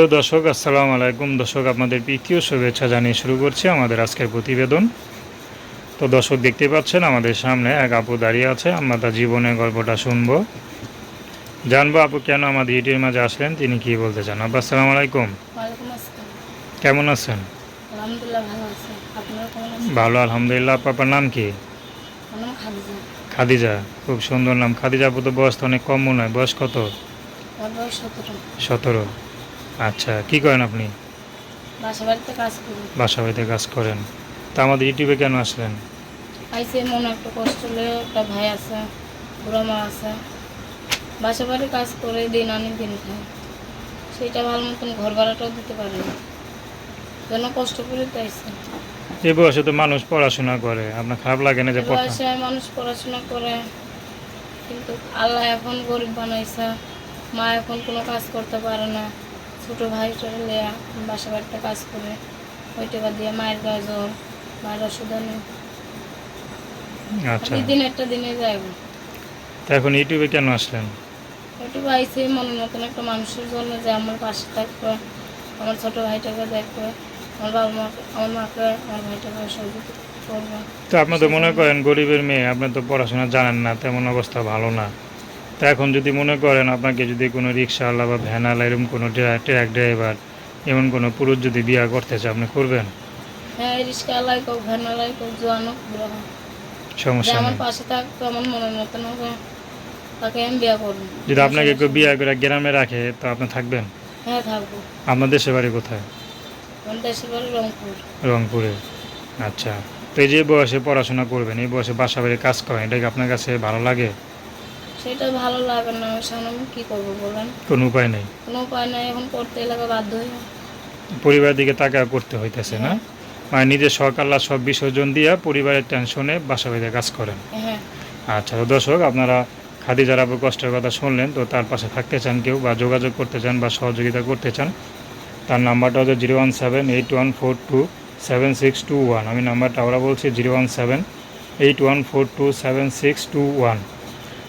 প্রিয় দর্শক আসসালামু আলাইকুম। দর্শক আপনাদের প্রীতীয় শুভেচ্ছা জানিয়ে শুরু করছি আমাদের আজকের প্রতিবেদন। তো দর্শক দেখতে পাচ্ছেন আমাদের সামনে এক আপু দাঁড়িয়ে আছে। আমরা তার জীবনের গল্পটা শুনব। জানব আপু কেন আমাদের ইউটিউবের মাঝে আসলেন? তিনি কি বলতে চান? আপু আসসালামু আলাইকুম। কেমন আছেন? ভালো আলহামদুলিল্লাহ। আপু আপনার নাম কি? খাদিজা। খুব সুন্দর নাম। খাদিজা আপু তো বয়স তো অনেক কম মনে হয়। বয়স কত? সতেরো। আচ্ছা কি করেন আপনি? বাসা বাড়িতে কাজ করি। বাসা বাড়িতে কাজ করেন। তা আমাদের ইউটিউবে কেন আসলেন? আইসে মনে একটু কষ্ট হলে একটা ভাই আছে বুড়ো মা আছে। বাসা বাড়ি কাজ করে দিন আনি দিন খায়। সেইটা ভালো মতন ঘর ভাড়াটাও দিতে পারে যেন কষ্ট করে তো আইসে। এই বয়সে তো মানুষ পড়াশোনা করে। আপনার খারাপ লাগে না যে বয়সে মানুষ পড়াশোনা করে কিন্তু আল্লাহ এখন গরিব বানাইছে। মা এখন কোনো কাজ করতে পারে না। ছোটো ভাই লিয়া বাসা বাড়িতে কাজ করে ওই টাকা দিয়ে মায়ের গায়ে জ্বর মায়ের ওষুধ আনে। আচ্ছা। দিন একটা দিনে যাইব। তা এখন ইউটিউবে কেন আসলেন? ওইটু আইসে মনের মতন একটা মানুষের জন্য যে আমার পাশে থাকবে আমার ছোটো ভাইটাকে দেখবে আমার বাবা মাকে আমার মাকে আমার ভাইটাকে সহযোগিতা করবে। তো আপনি তো মনে করেন গরিবের মেয়ে আপনি তো পড়াশোনা জানেন না তেমন অবস্থা ভালো না। তা এখন যদি মনে করেন আপনাকে যদি কোনো রিক্সাওয়ালা বা ভ্যানালা এরকম কোনো ট্রাক ড্রাইভার এমন কোনো পুরুষ যদি বিয়া করতে চায় আপনি করবেন? হ্যাঁ জোয়ানো সমস্যা আমার নেই। পাশে থাকতো আমার মনের মতন হবে। তাকে আমি বিয়ে করব। যদি আপনাকে কেউ বিয়া করে গ্রামে রাখে তো আপনি থাকবেন? হ্যাঁ থাকব। আপনার দেশের বাড়ি কোথায়? আমার দেশের বাড়ি রংপুর। রংপুরে। আচ্ছা। তো এই যে বয়সে পড়াশোনা করবেন এই বয়সে বাসা বাড়ি কাজ করেন এটা কি আপনার কাছে ভালো লাগে? সেটা ভালো লাগে না সামনে আমি করব বলেন? কোনো উপায় নেই? কোনো উপায় নাই এখন করতে লাগে বাধ্য হয়ে। পরিবারের দিকে তাকা করতে হইতেছে না? মানে নিজের শখ আল্লাহ সব বিসর্জন দিয়া পরিবারের টেনশনে বাসা বাড়িতে কাজ করেন। হ্যাঁ। আচ্ছা তো দর্শক আপনারা খাদিজার আবু কষ্টের কথা শুনলেন তো তার পাশে থাকতে চান কেউ বা যোগাযোগ করতে চান বা সহযোগিতা করতে চান তার নাম্বারটা হচ্ছে zero one seven eight one four two seven six two one. আমি নাম্বারটা আবার বলছি zero one seven eight one four two seven six two one.